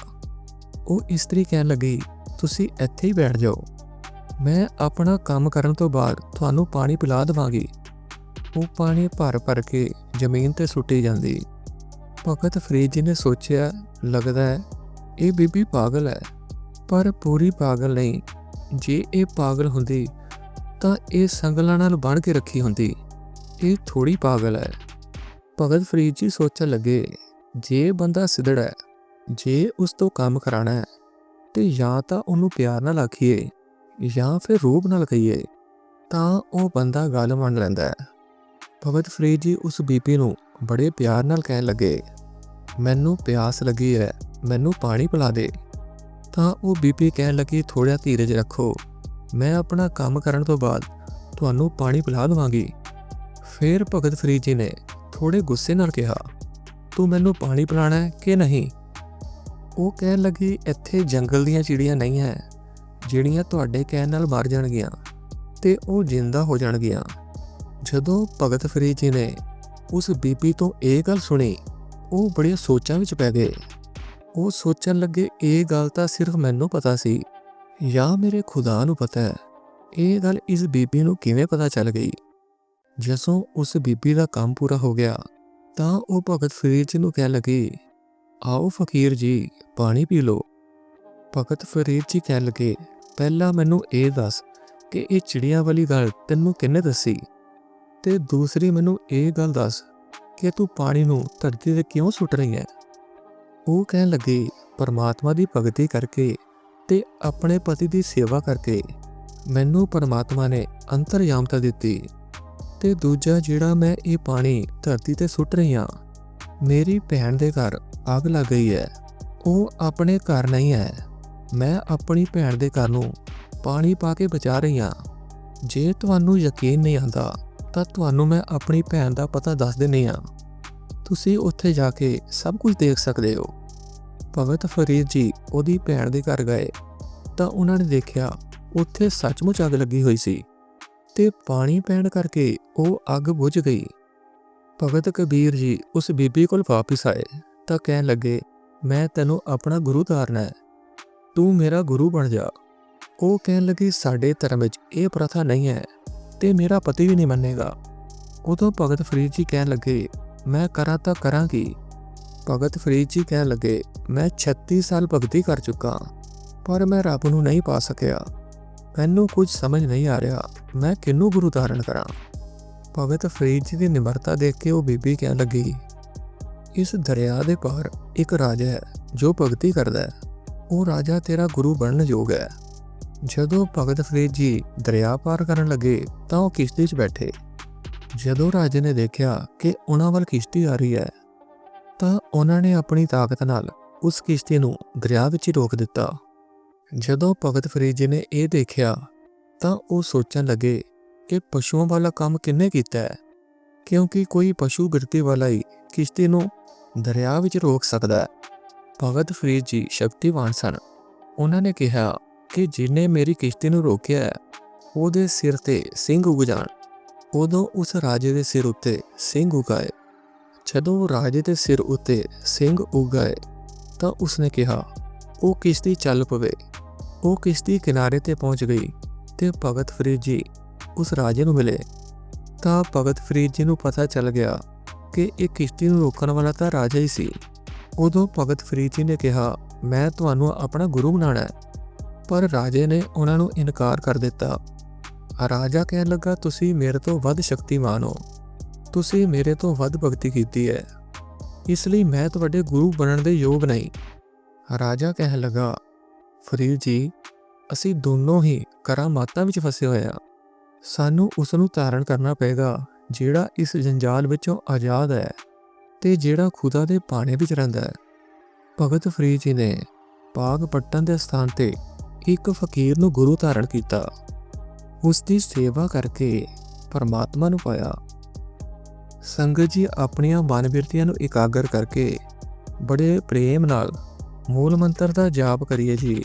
ਉਹ ਇਸਤਰੀ ਕਹਿਣ ਲੱਗੀ, ਤੁਸੀਂ ਇੱਥੇ ਹੀ ਬੈਠ ਜਾਓ। ਮੈਂ ਆਪਣਾ ਕੰਮ ਕਰਨ ਤੋਂ ਬਾਅਦ ਤੁਹਾਨੂੰ ਪਾਣੀ ਪਿਲਾ ਦੇਵਾਂਗੀ। ਉਹ ਪਾਣੀ ਭਰ ਭਰ ਕੇ ਜ਼ਮੀਨ ਤੇ ਸੁੱਟੀ ਜਾਂਦੀ। ਭਗਤ ਫਰੀਦ ਜੀ ਨੇ ਸੋਚਿਆ, ਲੱਗਦਾ ਹੈ, ਇਹ ਬੀਬੀ ਪਾਗਲ ਹੈ। ਪਰ ਪੂਰੀ ਪਾਗਲ ਨਹੀਂ। ਜੇ ਇਹ ਪਾਗਲ ਹੁੰਦੀ, ਤਾਂ ਇਹ ਸੰਗਲਾਂ ਨਾਲ ਬਣ ਕੇ ਰੱਖੀ ਹੁੰਦੀ। ਇਹ ਥੋੜੀ ਪਾਗਲ ਹੈ। ਭਗਤ ਫਰੀਦ ਜੀ ਸੋਚਣ ਲੱਗੇ, ਜੇ ਬੰਦਾ ਸਿੱਧੜ ਹੈ, ਜੇ ਉਸ ਤੋਂ ਕੰਮ ਕਰਾਣਾ ਹੈ, ਤੇ ਜਾਂ ਤਾਂ ਉਹਨੂੰ ਪਿਆਰ ਨਾਲ ਆਖੀਏ, ਜਾਂ ਫਿਰ ਰੂਪ ਨਾਲ ਕਹੀਏ, ਤਾਂ ਉਹ ਬੰਦਾ ਗੱਲ ਮੰਨ ਲੈਂਦਾ ਹੈ। ਭਗਤ ਫਰੀਦ ਜੀ ਉਸ ਬੀਬੀ ਨੂੰ ਬੜੇ ਪਿਆਰ ਨਾਲ ਕਹਿਣ ਲੱਗੇ, ਮੈਨੂੰ ਪਿਆਸ ਲੱਗੀ ਹੈ ਮੈਨੂੰ ਪਾਣੀ ਪਿਲਾ ਦੇ। ਤਾਂ ਉਹ ਬੀਬੀ ਕਹਿਣ ਲੱਗੀ ਥੋੜਾ ਧੀਰਜ ਰੱਖੋ, ਮੈਂ ਆਪਣਾ ਕੰਮ ਕਰਨ ਤੋਂ ਬਾਅਦ ਤੁਹਾਨੂੰ ਪਾਣੀ ਪਿਲਾ ਦਵਾਂਗੀ। ਫਿਰ ਭਗਤ ਫਰੀਦ ਜੀ ਨੇ ਥੋੜੇ ਗੁੱਸੇ ਨਾਲ ਕਿਹਾ, ਤੂੰ ਮੈਨੂੰ ਪਾਣੀ ਪਿਲਾਣਾ ਹੈ ਕਿ ਨਹੀਂ? ਉਹ ਕਹਿਣ ਲੱਗੀ, ਇੱਥੇ ਜੰਗਲ ਦੀਆਂ ਚਿੜੀਆਂ ਨਹੀਂ ਹੈ ਜਿਹੜੀਆਂ ਤੁਹਾਡੇ ਕਹਿਣ ਨਾਲ ਮਰ ਜਾਣਗੀਆਂ ਤੇ ਉਹ ਜਿੰਦਾ ਹੋ ਜਾਣਗੀਆਂ। ਜਦੋਂ ਭਗਤ ਫਰੀਦ ਜੀ ਨੇ ਉਸ ਬੀਬੀ ਤੋਂ ਇਹ ਗੱਲ ਸੁਣੀ, ਉਹ ਬੜੀਆਂ ਸੋਚਾਂ ਵਿੱਚ ਪੈ ਗਏ। ਉਹ ਸੋਚਣ ਲੱਗੇ, ਇਹ ਗੱਲ ਤਾਂ ਸਿਰਫ ਮੈਨੂੰ ਪਤਾ ਸੀ। ਜਾਂ ਮੇਰੇ ਖੁਦਾ ਨੂੰ ਪਤਾ ਹੈ, ਇਹ ਗੱਲ ਇਸ ਬੀਬੀ ਨੂੰ ਕਿਵੇਂ ਪਤਾ ਚੱਲ ਗਈ? ਜਦੋਂ ਉਸ ਬੀਬੀ ਦਾ ਕੰਮ ਪੂਰਾ ਹੋ ਗਿਆ, ਤਾਂ ਉਹ ਭਗਤ ਫਰੀਦ ਜੀ ਨੂੰ ਕਹਿਣ ਲੱਗੀ, ਆਓ ਫਕੀਰ ਜੀ, ਪਾਣੀ ਪੀ ਲਓ। ਭਗਤ ਫਰੀਦ ਜੀ ਕਹਿਣ ਲੱਗੇ, ਪਹਿਲਾਂ ਮੈਨੂੰ ਇਹ ਦੱਸ ਕਿ ਇਹ ਚਿੜੀਆਂ ਵਾਲੀ ਗੱਲ ਤੈਨੂੰ ਕਿੰਨੇ ਦੱਸੀ? ਤੇ ਦੂਸਰੀ ਮੈਨੂੰ ਇਹ ਗੱਲ ਦੱਸ ਕਿ ਤੂੰ ਪਾਣੀ ਨੂੰ ਧਰਤੀ ਤੇ ਕਿਉਂ ਸੁੱਟ ਰਹੀ ਹੈ? ਉਹ ਕਹਿਣ ਲੱਗੀ, ਪਰਮਾਤਮਾ ਦੀ ਭਗਤੀ ਕਰਕੇ ਤੇ ਆਪਣੇ ਪਤੀ ਦੀ ਸੇਵਾ ਕਰਕੇ ਮੈਨੂੰ ਪਰਮਾਤਮਾ ਨੇ ਅੰਤਰਯਾਮਤਾ ਦਿੱਤੀ ਤੇ ਦੂਜਾ ਜਿਹੜਾ ਮੈਂ ਇਹ ਪਾਣੀ ਧਰਤੀ ਤੇ ਸੁੱਟ ਰਹੀ ਹਾਂ, ਮੇਰੀ ਭੈਣ ਦੇ ਘਰ ਅੱਗ ਲੱਗ ਗਈ ਹੈ। ਉਹ ਆਪਣੇ ਘਰ ਨਹੀਂ ਹੈ। ਮੈਂ ਆਪਣੀ ਭੈਣ ਦੇ ਘਰ ਨੂੰ ਪਾਣੀ ਪਾ ਕੇ ਬਚਾ ਰਹੀ ਹਾਂ। ਜੇ ਤੁਹਾਨੂੰ ਯਕੀਨ ਨਹੀਂ ਆਉਂਦਾ ਤਾਂ ਤੁਹਾਨੂੰ ਮੈਂ ਆਪਣੀ ਭੈਣ ਦਾ ਪਤਾ ਦੱਸ ਦਿੰਨੀ ਆ ਤੁਸੀਂ ਉੱਥੇ ਜਾ ਕੇ ਸਭ ਕੁਝ ਦੇਖ ਸਕਦੇ ਹੋ। ਭਗਤ ਫਰੀਦ ਜੀ ਉਹਦੀ ਭੈਣ ਦੇ ਘਰ ਗਏ, ਤਾਂ ਉਹਨਾਂ ਨੇ ਦੇਖਿਆ ਉੱਥੇ ਸੱਚਮੁੱਚ ਅੱਗ ਲੱਗੀ ਹੋਈ ਸੀ ਤੇ ਪਾਣੀ ਪੈਣ ਕਰਕੇ ਉਹ ਅੱਗ ਬੁਝ ਗਈ। ਭਗਤ ਕਬੀਰ ਜੀ ਉਸ ਬੀਬੀ ਕੋਲ ਵਾਪਸ ਆਏ, ਤਾਂ ਕਹਿਣ ਲੱਗੇ, ਮੈਂ ਤੈਨੂੰ ਆਪਣਾ ਗੁਰੂ ਧਾਰਨਾ ਹੈ, ਤੂੰ ਮੇਰਾ ਗੁਰੂ ਬਣ ਜਾ। ਉਹ ਕਹਿਣ ਲੱਗੀ, ਸਾਡੇ ਧਰਮ ਵਿੱਚ ਇਹ ਪ੍ਰਥਾ ਨਹੀਂ ਹੈ ਤੇ ਮੇਰਾ ਪਤੀ ਵੀ ਨਹੀਂ ਮੰਨੇਗਾ। ਉਦੋਂ ਭਗਤ ਫਰੀਦ ਜੀ ਕਹਿਣ ਲੱਗੇ, ਮੈਂ ਕਰਾਂ ਤਾਂ ਕਰਾਂ ਕੀ? ਭਗਤ ਫਰੀਦ ਜੀ ਕਹਿਣ ਲੱਗੇ, ਮੈਂ 36 ਸਾਲ ਭਗਤੀ ਕਰ ਚੁੱਕਾ ਪਰ ਮੈਂ ਰੱਬ ਨੂੰ ਨਹੀਂ ਪਾ ਸਕਿਆ। ਮੈਨੂੰ ਕੁਝ ਸਮਝ ਨਹੀਂ ਆ ਰਿਹਾ, ਮੈਂ ਕਿਹਨੂੰ ਗੁਰੂ ਧਾਰਨ ਕਰਾਂ? ਭਗਤ ਫਰੀਦ ਜੀ ਦੀ ਨਿਮਰਤਾ ਦੇਖ ਕੇ ਉਹ ਬੀਬੀ ਕਹਿਣ ਲੱਗੀ, ਇਸ ਦਰਿਆ ਦੇ ਪਾਰ ਇੱਕ ਰਾਜਾ ਹੈ ਜੋ ਭਗਤੀ ਕਰਦਾ ਹੈ। ਉਹ ਰਾਜਾ ਤੇਰਾ ਗੁਰੂ ਬਣਨ ਯੋਗ ਹੈ। ਜਦੋਂ ਭਗਤ ਫਰੀਦ ਜੀ ਦਰਿਆ ਪਾਰ ਕਰਨ ਲੱਗੇ ਤਾਂ ਉਹ ਕਿਸ਼ਤੀ 'ਚ ਬੈਠੇ। ਜਦੋਂ ਰਾਜੇ ਨੇ ਦੇਖਿਆ ਕਿ ਉਹਨਾਂ ਵੱਲ ਕਿਸ਼ਤੀ ਆ ਰਹੀ ਹੈ, ਤਾਂ ਉਹਨਾਂ ਨੇ ਆਪਣੀ ਤਾਕਤ ਨਾਲ ਉਸ ਕਿਸ਼ਤੀ ਨੂੰ ਦਰਿਆ ਵਿੱਚ ਹੀ ਰੋਕ ਦਿੱਤਾ। ਜਦੋਂ ਭਗਤ ਫਰੀਦ ਜੀ ਨੇ ਇਹ ਦੇਖਿਆ, ਤਾਂ ਉਹ ਸੋਚਣ ਲੱਗੇ ਕਿ ਪਸ਼ੂਆਂ ਵਾਲਾ ਕੰਮ ਕਿੰਨੇ ਕੀਤਾ ਹੈ, ਕਿਉਂਕਿ ਕੋਈ ਪਸ਼ੂ ਗਿਰਤੀ ਵਾਲਾ ਹੀ ਕਿਸ਼ਤੀ ਨੂੰ ਦਰਿਆ ਵਿੱਚ ਰੋਕ ਸਕਦਾ ਹੈ। ਭਗਤ ਫਰੀਦ ਜੀ ਸ਼ਕਤੀਵਾਨ ਸਨ। ਉਹਨਾਂ ਨੇ ਕਿਹਾ ਕਿ ਜਿਨੇ ਮੇਰੀ ਕਿਸ਼ਤੀ ਨੂੰ ਰੋਕਿਆ ਉਹਦੇ ਸਿਰ ਤੇ ਸਿੰਘ ਉਗ ਜਾਣ। ਉਦੋਂ ਉਸ ਰਾਜੇ ਦੇ ਸਿਰ ਉੱਤੇ ਸਿੰਘ ਉਗਾਏ ਜਦੋਂ ਰਾਜੇ ਦੇ ਸਿਰ ਉੱਤੇ ਸਿੰਘ ਉਗਾਏ ਤਾਂ ਉਸਨੇ ਕਿਹਾ, ਉਹ ਕਿਸ਼ਤੀ ਚੱਲ ਪਵੇ। ਉਹ ਕਿਸ਼ਤੀ ਕਿਨਾਰੇ ਤੇ ਪਹੁੰਚ ਗਈ ਤੇ ਭਗਤ ਫਰੀਦ ਜੀ ਉਸ ਰਾਜੇ ਨੂੰ ਮਿਲੇ। ਤਾਂ ਭਗਤ ਫਰੀਦ ਜੀ ਨੂੰ ਪਤਾ ਚੱਲ ਗਿਆ ਕਿ ਇਹ ਕਿਸ਼ਤੀ ਨੂੰ ਰੋਕਣ ਵਾਲਾ ਤਾਂ ਰਾਜਾ ਹੀ ਸੀ। ਉਦੋਂ ਭਗਤ ਫਰੀਦ ਜੀ ਨੇ ਕਿਹਾ, ਮੈਂ ਤੁਹਾਨੂੰ ਆਪਣਾ ਗੁਰੂ ਬਣਾਉਣਾ ਹੈ। ਪਰ ਰਾਜੇ ਨੇ ਉਹਨਾਂ ਨੂੰ ਇਨਕਾਰ ਕਰ ਦਿੱਤਾ। ਰਾਜਾ ਕਹਿਣ ਲੱਗਾ, ਤੁਸੀਂ ਮੇਰੇ ਤੋਂ ਵੱਧ ਸ਼ਕਤੀਮਾਨ ਹੋ। ਤੁਸੀਂ ਮੇਰੇ ਤੋਂ ਵੱਧ ਭਗਤੀ ਕੀਤੀ ਹੈ। ਇਸ ਲਈ ਮੈਂ ਤੁਹਾਡੇ ਗੁਰੂ ਬਣਨ ਦੇ ਯੋਗ ਨਹੀਂ। ਰਾਜਾ ਕਹਿਣ ਲੱਗਾ, ਫਰੀਦ ਜੀ, ਅਸੀਂ ਦੋਨੋਂ ਹੀ ਕਰਾਮਾਤਾਂ ਵਿੱਚ ਫਸੇ ਹੋਏ ਆ ਸਾਨੂੰ ਉਸ ਨੂੰ ਧਾਰਨ ਕਰਨਾ ਪਏਗਾ, ਜਿਹੜਾ ਇਸ ਜੰਜਾਲ ਵਿੱਚੋਂ ਆਜ਼ਾਦ ਹੈ ਤੇ ਜਿਹੜਾ ਖੁਦਾ ਦੇ ਪਾਣੇ ਵਿੱਚ ਰਹਿੰਦਾ ਹੈ। ਭਗਤ ਫਰੀਦ ਜੀ ਨੇ ਪਾਗ ਪੱਟਣ ਦੇ ਸਥਾਨ ਤੇ ਇੱਕ ਫਕੀਰ ਨੂੰ ਗੁਰੂ ਧਾਰਨ ਕੀਤਾ। ਉਸ ਦੀ ਸੇਵਾ ਕਰਕੇ ਪਰਮਾਤਮਾ ਨੂੰ ਪਾਇਆ। ਸੰਗਤ ਜੀ ਆਪਣੀਆਂ ਮਨ ਮਨਬਿਰਤੀਆਂ ਨੂੰ ਇਕਾਗਰ ਕਰਕੇ ਬੜੇ ਪ੍ਰੇਮ ਨਾਲ ਮੂਲ ਮੰਤਰ ਦਾ ਜਾਪ ਕਰੀਏ ਜੀ।